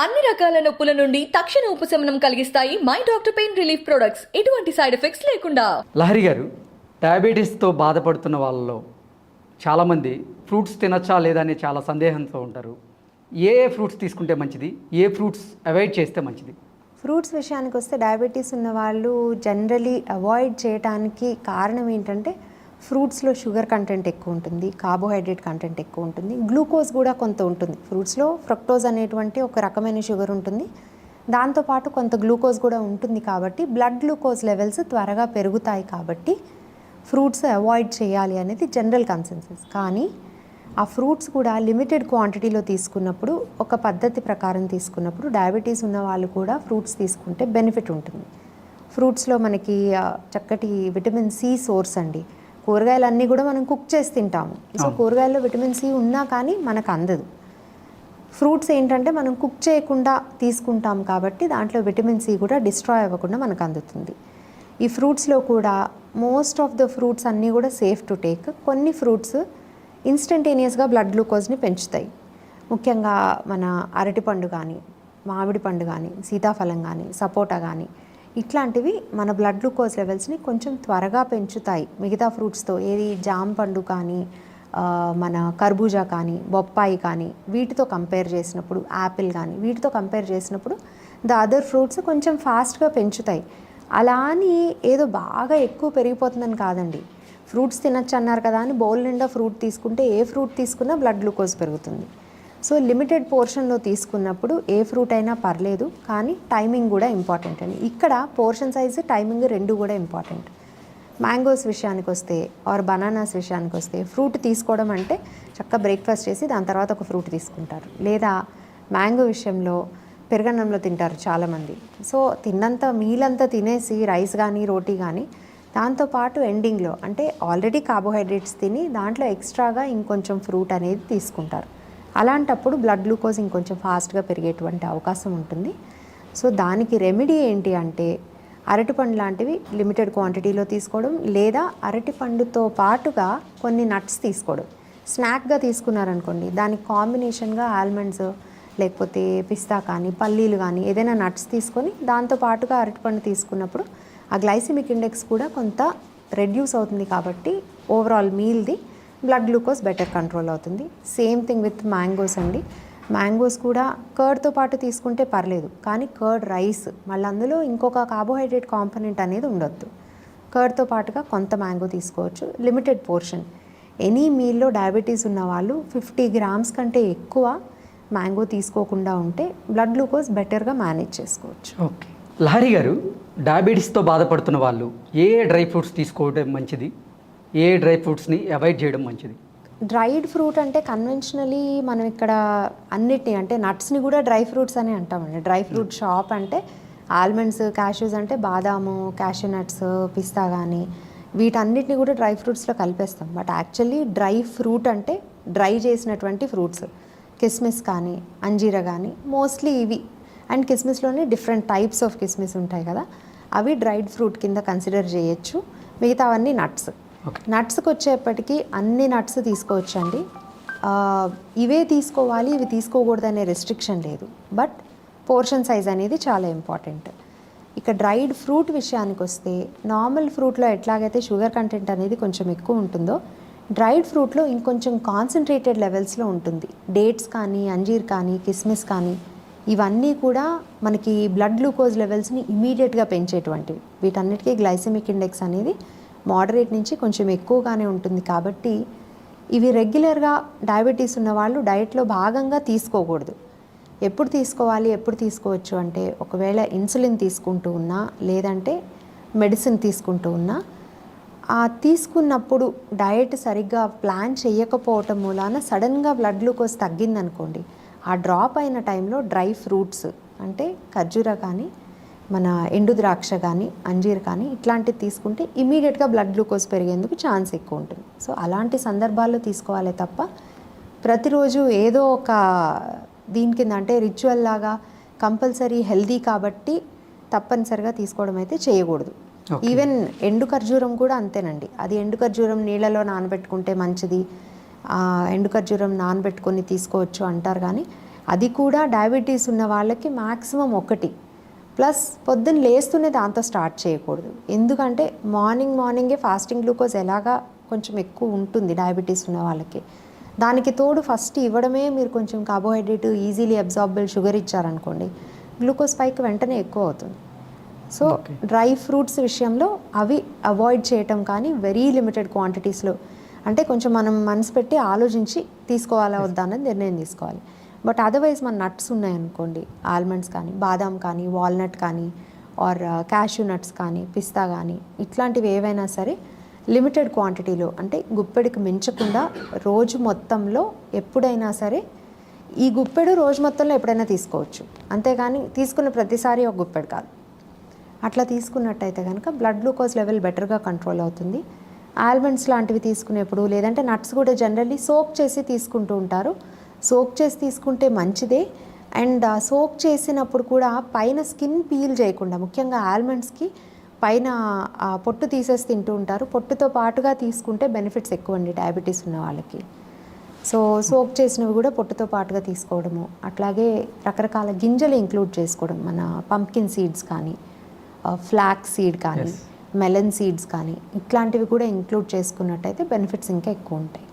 అన్ని రకాల నొప్పుల నుండి తక్షణ ఉపశమనం కలిగిస్తాయి my doctor pain relief products. ఎటువంటి సైడ్ ఎఫెక్ట్స్ లేకుండా. లహరి గారు డయాబెటీస్తో బాధపడుతున్న వాళ్ళలో చాలామంది ఫ్రూట్స్ తినచ్చా లేదా అని చాలా సందేహంతో ఉంటారు. ఏ ఏ ఫ్రూట్స్ తీసుకుంటే మంచిది? ఏ ఫ్రూట్స్ అవాయిడ్ చేస్తే మంచిది? ఫ్రూట్స్ విషయానికి వస్తే డయాబెటీస్ ఉన్న వాళ్ళు జనరలీ అవాయిడ్ చేయడానికి కారణం ఏంటంటే ఫ్రూట్స్లో షుగర్ కంటెంట్ ఎక్కువ ఉంటుంది కార్బోహైడ్రేట్ కంటెంట్ ఎక్కువ ఉంటుంది గ్లూకోజ్ కూడా కొంత ఉంటుంది. ఫ్రూట్స్లో ఫ్రక్టోజ్ అనేటువంటి ఒక రకమైన షుగర్ ఉంటుంది. దాంతోపాటు కొంత గ్లూకోజ్ కూడా ఉంటుంది కాబట్టి బ్లడ్ గ్లూకోజ్ లెవెల్స్ త్వరగా పెరుగుతాయి కాబట్టి ఫ్రూట్స్ అవాయిడ్ చేయాలి అనేది జనరల్ కన్సెన్సెస్ కానీ ఆ ఫ్రూట్స్ కూడా లిమిటెడ్ క్వాంటిటీలో తీసుకున్నప్పుడు ఒక పద్ధతి ప్రకారం తీసుకున్నప్పుడు డయాబెటీస్ ఉన్న వాళ్ళు కూడా ఫ్రూట్స్ తీసుకుంటే బెనిఫిట్ ఉంటుంది. ఫ్రూట్స్లో మనకి చక్కటి విటమిన్ సి సోర్స్ అండి. కూరగాయలన్నీ కూడా మనం కుక్ చేసి తింటాము. సో కూరగాయల్లో విటమిన్ సి ఉన్నా కానీ మనకు అందదు. ఫ్రూట్స్ ఏంటంటే మనం కుక్ చేయకుండా తీసుకుంటాం కాబట్టి దాంట్లో విటమిన్ సి కూడా డిస్ట్రాయ్ అవ్వకుండా మనకు అందుతుంది. ఈ ఫ్రూట్స్లో కూడా మోస్ట్ ఆఫ్ ద ఫ్రూట్స్ అన్నీ కూడా సేఫ్ టు టేక్ కొన్ని ఫ్రూట్స్ ఇన్స్టంటేనియస్గా బ్లడ్ గ్లూకోజ్ని పెంచుతాయి. ముఖ్యంగా మన అరటిపండు కానీ మామిడి పండు కానీ సీతాఫలం కానీ సపోటా కానీ ఇట్లాంటివి మన బ్లడ్ గ్లూకోజ్ లెవెల్స్ని కొంచెం త్వరగా పెంచుతాయి. మిగతా ఫ్రూట్స్తో ఏది జామ పండు కానీ మన కర్బూజా కానీ బొప్పాయి కానీ వీటితో కంపేర్ చేసినప్పుడు యాపిల్ కానీ వీటితో కంపేర్ చేసినప్పుడు ద అదర్ ఫ్రూట్స్ కొంచెం ఫాస్ట్గా పెంచుతాయి. అలా అని ఏదో బాగా ఎక్కువ పెరిగిపోతుందని కాదండి. ఫ్రూట్స్ తినచ్చు అన్నారు కదా అని బౌల్ నిండా ఫ్రూట్ తీసుకుంటే ఏ ఫ్రూట్ తీసుకున్నా బ్లడ్ గ్లూకోజ్ పెరుగుతుంది. సో లిమిటెడ్ పోర్షన్లో తీసుకున్నప్పుడు ఏ ఫ్రూట్ అయినా పర్లేదు కానీ టైమింగ్ కూడా ఇంపార్టెంట్ అండి. ఇక్కడ పోర్షన్ సైజు టైమింగ్ రెండు కూడా ఇంపార్టెంట్. మ్యాంగోస్ విషయానికి వస్తే ఆర్ బనానాస్ విషయానికి వస్తే ఫ్రూట్ తీసుకోవడం అంటే చక్కగా బ్రేక్ఫాస్ట్ చేసి దాని తర్వాత ఒక ఫ్రూట్ తీసుకుంటారు. లేదా మ్యాంగో విషయంలో పెరగన్నంలో తింటారు చాలామంది. సో తిన్నంత మీలంతా తినేసి రైస్ కానీ రోటీ కానీ దాంతోపాటు ఎండింగ్లో అంటే ఆల్రెడీ కార్బోహైడ్రేట్స్ తిని దాంట్లో ఎక్స్ట్రాగా ఇంకొంచెం ఫ్రూట్ అనేది తీసుకుంటారు. అలాంటప్పుడు బ్లడ్ గ్లూకోజ్ ఇంకొంచెం ఫాస్ట్గా పెరిగేటువంటి అవకాశం ఉంటుంది. సో దానికి రెమెడీ ఏంటి అంటే అరటిపండు లాంటివి లిమిటెడ్ క్వాంటిటీలో తీసుకోవడం లేదా అరటిపండుతో పాటుగా కొన్ని నట్స్ తీసుకోవడం. స్నాక్గా తీసుకున్నారనుకోండి దానికి కాంబినేషన్గా ఆల్మండ్స్ లేకపోతే పిస్తా కానీ పల్లీలు కానీ ఏదైనా నట్స్ తీసుకొని దాంతో పాటుగా అరటిపండు తీసుకున్నప్పుడు ఆ గ్లైసిమిక్ ఇండెక్స్ కూడా కొంత రెడ్యూస్ అవుతుంది కాబట్టి ఓవరాల్ మీల్ది బ్లడ్ గ్లూకోజ్ బెటర్ కంట్రోల్ అవుతుంది. సేమ్ థింగ్ విత్ మ్యాంగోస్ అండి. మ్యాంగోస్ కూడా కర్డ్తో పాటు తీసుకుంటే పర్లేదు కానీ కర్డ్ రైస్ మళ్ళీ అందులో ఇంకొక కార్బోహైడ్రేట్ కాంపనెంట్ అనేది ఉండొద్దు. కర్డ్తో పాటుగా కొంత మ్యాంగో తీసుకోవచ్చు లిమిటెడ్ పోర్షన్ ఎనీ మీల్లో డయాబెటీస్ ఉన్న వాళ్ళు ఫిఫ్టీ గ్రామ్స్ కంటే ఎక్కువ మ్యాంగో తీసుకోకుండా ఉంటే బ్లడ్ గ్లూకోజ్ బెటర్గా మేనేజ్ చేసుకోవచ్చు. ఓకే లహరి గారు డయాబెటీస్తో బాధపడుతున్న వాళ్ళు ఏ ఏ డ్రై ఫ్రూట్స్ తీసుకోవడం మంచిది? ఏ డ్రై ఫ్రూట్స్ని అవాయిడ్ చేయడం మంచిది? డ్రైడ్ ఫ్రూట్ అంటే కన్వెన్షనలీ మనం ఇక్కడ అన్నిటిని అంటే నట్స్ని కూడా డ్రై ఫ్రూట్స్ అని అంటామండి. డ్రై ఫ్రూట్ షాప్ అంటే ఆల్మండ్స్ క్యాష్యూస్ అంటే బాదాము క్యాష్యూ నట్స్ పిస్తా కానీ వీటన్నిటిని కూడా డ్రై ఫ్రూట్స్లో కలిపేస్తాం. బట్ యాక్చువల్లీ డ్రై ఫ్రూట్ అంటే డ్రై చేసినటువంటి ఫ్రూట్స్. కిస్మిస్ కానీ అంజీర కానీ మోస్ట్లీ ఇవి. అండ్ కిస్మిస్లోనే డిఫరెంట్ టైప్స్ ఆఫ్ కిస్మిస్ ఉంటాయి కదా. అవి డ్రైడ్ ఫ్రూట్ కింద కన్సిడర్ చేయొచ్చు. మిగతావన్నీ నట్స్. నట్స్కి వచ్చేప్పటికీ అన్ని నట్స్ తీసుకోవచ్చండి. ఇవే తీసుకోవాలి ఇవి తీసుకోకూడదు అనే రెస్ట్రిక్షన్ లేదు. బట్ పోర్షన్ సైజ్ అనేది చాలా ఇంపార్టెంట్ ఇక డ్రైడ్ ఫ్రూట్ విషయానికి వస్తే నార్మల్ ఫ్రూట్లో ఎట్లాగైతే షుగర్ కంటెంట్ అనేది కొంచెం ఎక్కువ ఉంటుందో డ్రైడ్ ఫ్రూట్లో ఇంకొంచెం కాన్సన్ట్రేటెడ్ లెవెల్స్లో ఉంటుంది. డేట్స్ కానీ అంజీర్ కానీ కిస్మిస్ కానీ ఇవన్నీ కూడా మనకి బ్లడ్ గ్లూకోజ్ లెవెల్స్ని ఇమీడియట్గా పెంచేటువంటివి. వీటన్నిటికీ గ్లైసెమిక్ ఇండెక్స్ అనేది మోడరేట్ నుంచి కొంచెం ఎక్కువగానే ఉంటుంది కాబట్టి ఇవి రెగ్యులర్గా డయాబెటీస్ ఉన్న వాళ్ళు డైట్లో భాగంగా తీసుకోకూడదు. ఎప్పుడు తీసుకోవాలి ఎప్పుడు తీసుకోవచ్చు అంటే ఒకవేళ ఇన్సులిన్ తీసుకుంటూ ఉన్నా లేదంటే మెడిసిన్ తీసుకుంటూ ఉన్నా ఆ తీసుకున్నప్పుడు డయట్ సరిగ్గా ప్లాన్ చేయకపోవటం మూలాన సడన్గా బ్లడ్ గ్లూకోజ్ తగ్గిందనుకోండి ఆ డ్రాప్ అయిన టైంలో డ్రై ఫ్రూట్స్ అంటే ఖర్జూర కానీ మన ఎండు ద్రాక్ష కానీ అంజీర్ కానీ ఇట్లాంటివి తీసుకుంటే ఇమీడియట్గా బ్లడ్ గ్లూకోజ్ పెరిగేందుకు ఛాన్స్ ఎక్కువ ఉంటుంది. సో అలాంటి సందర్భాల్లో తీసుకోవాలి తప్ప ప్రతిరోజు ఏదో ఒక దీని కింద అంటే రిచువల్ లాగా కంపల్సరీ హెల్దీ కాబట్టి తప్పనిసరిగా తీసుకోవడం అయితే చేయకూడదు. ఈవెన్ ఎండు ఖర్జూరం కూడా అంతేనండి. అది ఎండు ఖర్జూరం నీళ్ళలో నానబెట్టుకుంటే మంచిది. ఎండు ఖర్జూరం నానబెట్టుకొని తీసుకోవచ్చు అంటారు కానీ అది కూడా డయాబెటీస్ ఉన్న వాళ్ళకి మ్యాక్సిమం ఒకటి. ప్లస్ పొద్దున్న లేస్తూనే దాంతో స్టార్ట్ చేయకూడదు. ఎందుకంటే మార్నింగ్ మార్నింగే ఫాస్టింగ్ గ్లూకోజ్ ఎలాగా కొంచెం ఎక్కువ ఉంటుంది డయాబెటీస్ ఉన్న వాళ్ళకి. దానికి తోడు ఫస్ట్ ఇవ్వడమే మీరు కొంచెం కార్బోహైడ్రేట్ ఈజీలీ అబ్జార్బుల్ షుగర్ ఇచ్చారనుకోండి గ్లూకోజ్ పైకి వెంటనే ఎక్కువ అవుతుంది. సో. డ్రై ఫ్రూట్స్ విషయంలో అవి అవాయిడ్ చేయటం కానీ వెరీ లిమిటెడ్ క్వాంటిటీస్లో అంటే కొంచెం మనం మనసు పెట్టి ఆలోచించి తీసుకోవాలా వద్దా అన్నది నిర్ణయం తీసుకోవాలి. బట్ అదర్వైజ్ మన నట్స్ ఉన్నాయనుకోండి ఆల్మండ్స్ కానీ బాదాం కానీ వాల్నట్ కానీ ఆర్ క్యాష్యూ నట్స్ కానీ పిస్తా కానీ ఇట్లాంటివి ఏవైనా సరే లిమిటెడ్ క్వాంటిటీలో అంటే గుప్పెడికి మించకుండా రోజు మొత్తంలో ఎప్పుడైనా సరే ఈ గుప్పెడు రోజు మొత్తంలో ఎప్పుడైనా తీసుకోవచ్చు. అంతేగాని తీసుకున్న ప్రతిసారి ఒక గుప్పెడు కాదు. అట్లా తీసుకున్నట్టయితే కనుక బ్లడ్ గ్లూకోజ్ లెవెల్ బెటర్గా కంట్రోల్ అవుతుంది. ఆల్మండ్స్ లాంటివి తీసుకునేప్పుడు లేదంటే నట్స్ కూడా జనరల్లీ సోక్ చేసి తీసుకుంటూ ఉంటారు. సోక్ చేసి తీసుకుంటే మంచిదే. అండ్ సోక్ చేసినప్పుడు కూడా పైన స్కిన్ పీల్ చేయకుండా ముఖ్యంగా ఆల్మండ్స్కి పైన పొట్టు తీసేసి తింటూ ఉంటారు. పొట్టుతో పాటుగా తీసుకుంటే బెనిఫిట్స్ ఎక్కువ అండి డయాబెటీస్ ఉన్న వాళ్ళకి. సో సోప్ చేసినవి కూడా పొట్టుతో పాటుగా తీసుకోవడము. అట్లాగే రకరకాల గింజలు ఇంక్లూడ్ చేసుకోవడం మన పంకిన్ సీడ్స్ కానీ ఫ్లాక్ సీడ్ కానీ. మెలన్ సీడ్స్ కానీ ఇట్లాంటివి కూడా ఇంక్లూడ్ చేసుకున్నట్టయితే బెనిఫిట్స్ ఇంకా ఎక్కువ ఉంటాయి.